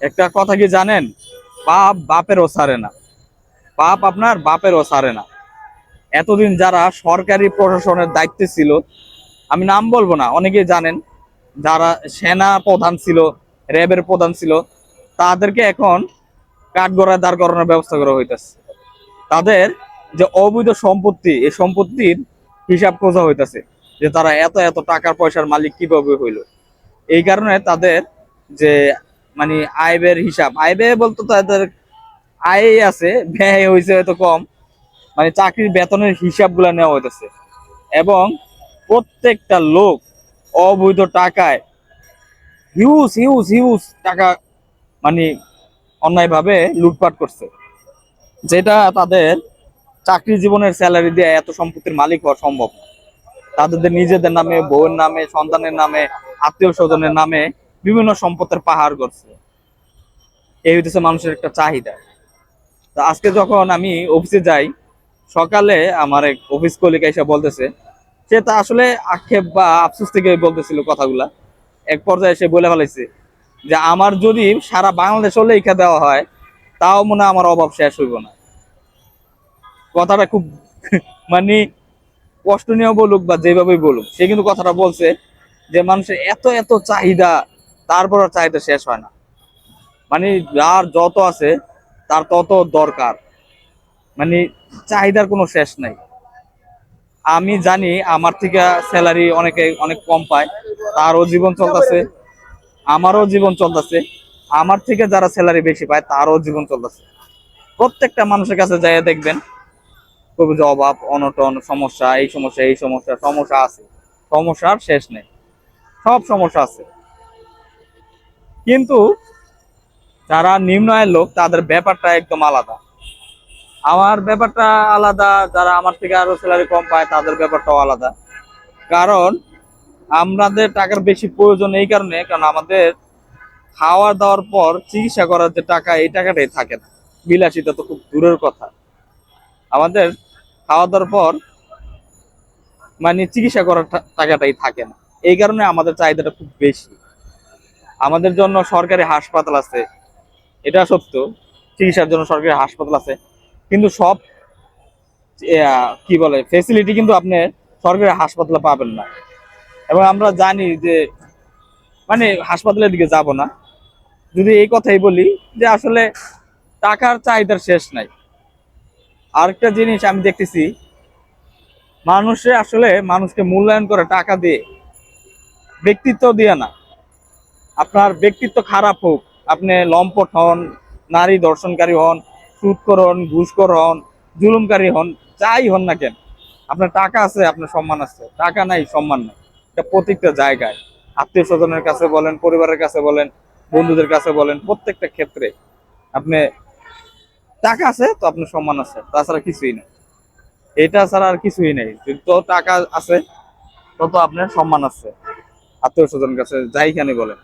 একটা কথা কি জানেন? পাপ বাপেরও সারে না। পাপ আপনার বাপেরও সারে না। এতদিন যারা সরকারি প্রশাসনের দায়িত্বে ছিল, আমি নাম বলব না, অনেকেই জানেন, যারা সেনা প্রধান ছিল, র্যাবের প্রধান ছিল, তাদেরকে এখন কাঠগড়ায় দাঁড় করানোর ব্যবস্থা করা হইতেছে। তাদের যে অবৈধ সম্পত্তি, এই সম্পত্তির হিসাব খোঁজা হইতেছে, যে তারা এত এত টাকার পয়সার মালিক কীভাবে হইল। এই কারণে তাদের যে মানে আয় ব্যয়ের হিসাব। আয় ব্যয় বলতে তাদের আয় আছে, ব্যয় হয়েছে হয়তো কম। মানে চাকরির বেতনের হিসাবগুলো নেওয়া হইতেছে। এবং প্রত্যেকটা লোক অবৈধ টাকায় হিউজ হিউজ হিউজ টাকা মানে অন্যায়ভাবে লুটপাট করছে। যেটা তাদের চাকরি জীবনের স্যালারি দিয়ে এত সম্পত্তির মালিক হওয়া সম্ভব তাদের নিজেদের নামে, বউয়ের নামে, সন্তানের নামে আত্মীয় স্বজনের নামে বিভিন্ন সম্পদের পাহাড় করছে এই হইতেছে মানুষের একটা চাহিদা। তো আজকে যখন আমি অফিসে যাই, সকালে আমার এক অফিস কলিগ এসে বলতেছে সে তা আসলে আক্ষেপ বা আফসোস থেকে বলতেছিল কথাগুলা। এক পর্যায়ে এসে বলে ফেলাইছে যে, আমার যদি সারা বাংলাদেশ হলে লেখা দেওয়া হয়, তাও মনে আমার অভাব শেষ হইব না। কথাটা খুব মানে কষ্ট নিয়েও বলুক বা যেভাবেই বলুক, সে কিন্তু কথাটা বলছে যে, মানুষের এত এত চাহিদা তারপর আর চাহিদা শেষ হয় না। মানে যার যত আছে, তার তত দরকার। মানে চাহিদার কোনো শেষ নাই। আমি জানি আমার থেকে স্যালারি অনেকে, অনেক কম পায়। তারও জীবন চলতেছে, আমারও জীবন চলতেছে। আমার থেকে যারা স্যালারি বেশি পায়, তারও জীবন চলতেছে। প্রত্যেকটা মানুষের কাছে যাইয়া দেখবেন খুব যে অভাব, অনটন, সমস্যা, এই সমস্যা এই সমস্যা সমস্যা আছে। সমস্যার শেষ নেই। সব সমস্যা আছে। কিন্তু যারা নিম্ন আয়ের লোক, তাদের ব্যাপারটা একদম আলাদা। আমার ব্যাপারটা আলাদা, যারা আমার থেকে আরও স্যালারি কম পায়, তাদের ব্যাপারটাও আলাদা। কারণ আমাদের টাকার বেশি প্রয়োজন এই কারণে, কারণ আমাদের খাওয়া দাওয়ার পর চিকিৎসা করার যে টাকা, এই টাকাটাই থাকে না। বিলাসিতা তো খুব দূরের কথা। আমাদের খাওয়া দাওয়ার পর মানে চিকিৎসা করার টাকাটাই থাকে না। এই কারণে আমাদের চাহিদাটা খুব বেশি। আমাদের জন্য সরকারি হাসপাতাল আছে। এটা সত্য, চিকিৎসার জন্য সরকারি হাসপাতাল আছে। কিন্তু সব কি বলে ফেসিলিটি কিন্তু আপনি সরকারি হাসপাতালে পাবেন না। এবং আমরা জানি যে মানে হাসপাতালের দিকে যাব না। যদি এই কথাই বলি যে আসলে টাকার চাহিদার শেষ নাই। আরেকটা জিনিস আমি দেখতেছি, মানুষে আসলে মানুষকে মূল্যায়ন করে টাকা দিয়ে, ব্যক্তিত্ব দিয়ে না। আপনার ব্যক্তিত্ব খারাপ হোক, আপনি লম্পট হন, নারী দর্শনকারী হন, সুৎকর হন, ঘুষখোর হন, জুলুমকারী হন, যাই হন না কেন, আপনার টাকা আছে, আপনার সম্মান আছে, টাকা নাই, সম্মান নাই। এটা প্রত্যেকটা জায়গায়। আত্মীয় স্বজনের কাছে বলেন, পরিবারের কাছে বলেন, বন্ধুদের কাছে বলেন, প্রত্যেকটা ক্ষেত্রে আপনি টাকা আছে, তো আপনার সম্মান আছে, তাছাড়া কিছুই নেই। এটা ছাড়া আর কিছুই নেই। যত টাকা আছে, তত আপনার সম্মান আছে। আত্মীয় স্বজনের কাছে যাই যাইখানে বলেন।